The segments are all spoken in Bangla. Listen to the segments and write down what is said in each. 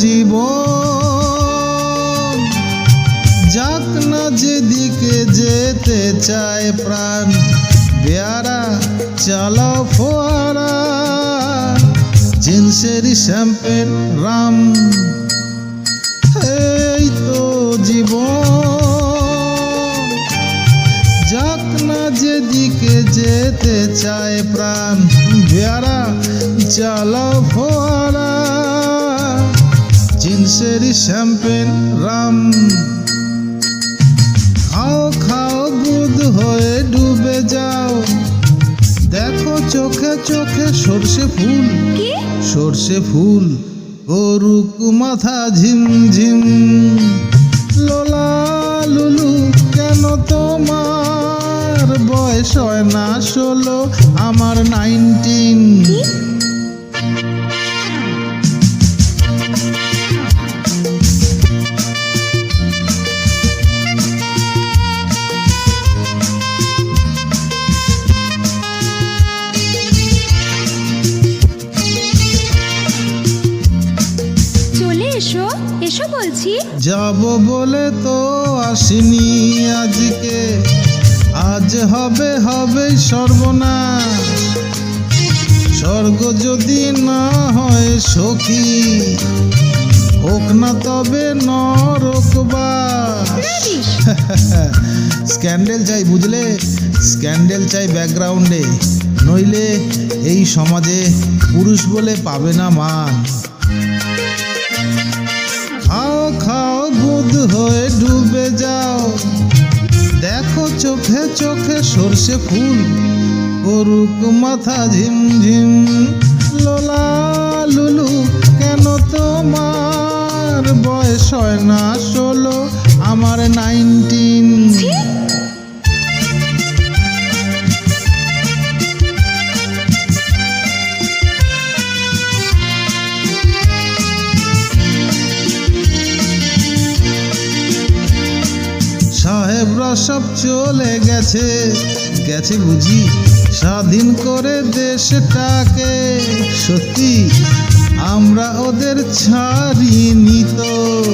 জীবন। যাক না যেদিকে যেতে চায় প্রাণ বেয়ারা চালাও ফোয়ারা জিন্সের শ্যাম্পেন রাম। এই তো জীবন। যাক না যেদিকে যেতে চায় প্রাণ বেয়ারা চালাও ফোয়ারা জিন্সের শ্যাম্পেন রাম। খাও খাও বুধ হয়ে ডুবে যাও। দেখো চোখে চোখে সর্ষে ফুল। সর্ষে ফুল গরুক মাথা ঝিম ঝিম। লোলা লুলু কেন তোমার বয়স হয় না ষোলো? আমার নাইনটিন। এসো বলছি। যাব বলে তো আসিনি আজকে। আজ হবে হবে সর্বনাশ। স্বর্গ যদি না হয় সখী হোক না তবে স্ক্যান্ডেল চাই বুঝলে? স্ক্যান্ডেল চাই ব্যাকগ্রাউন্ডে। নইলে এই সমাজে পুরুষ বলে পাবে না মান হয়ে ডুবে যাও। দেখো চোখে চোখে সর্ষে ফুল করুক মাথা ঝিমঝিম লোলা লুলু, কেন তোমার বয়স হয় না? সব চলে গেছে। গেছে বুঝি? স্বাধীন করে দেশটাকে। সত্যি, আমরা ওদের ছাড়িনি তো।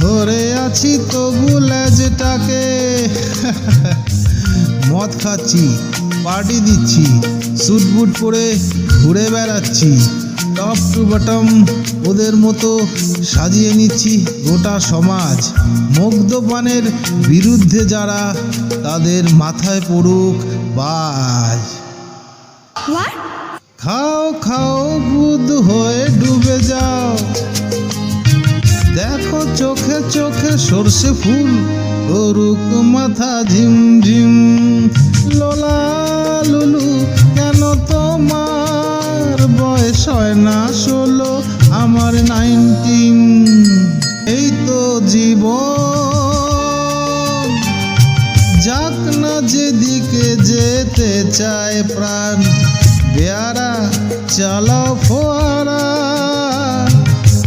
ধরে আছি তবু লেজটাকে। মদ খাচ্ছি, পার্টি দিচ্ছি স্যুট বুট পরে ঘুরে বেড়াচ্ছি। টপ টু বটম ওদের মতো সাজিয়ে নিচ্ছি গোটা সমাজ। মুগ্ধপানের বিরুদ্ধে যারা তাদের মাথায় পড়ুক বাজ। খাও খাও বুধ হয়ে ডুবে যাও। দেখো চোখে চোখে সর্ষে ফুল করুক মাথা ঝিমঝিম। লোলা লুলু হয় না ষোলো আমার নাইনটিন। এই তো জীব যাক না যেদিকে যেতে চায় প্রাণ, বেয়ারা চালাও ফোয়ারা।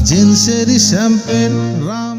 জিন্সের শ্যাম্পেন রাম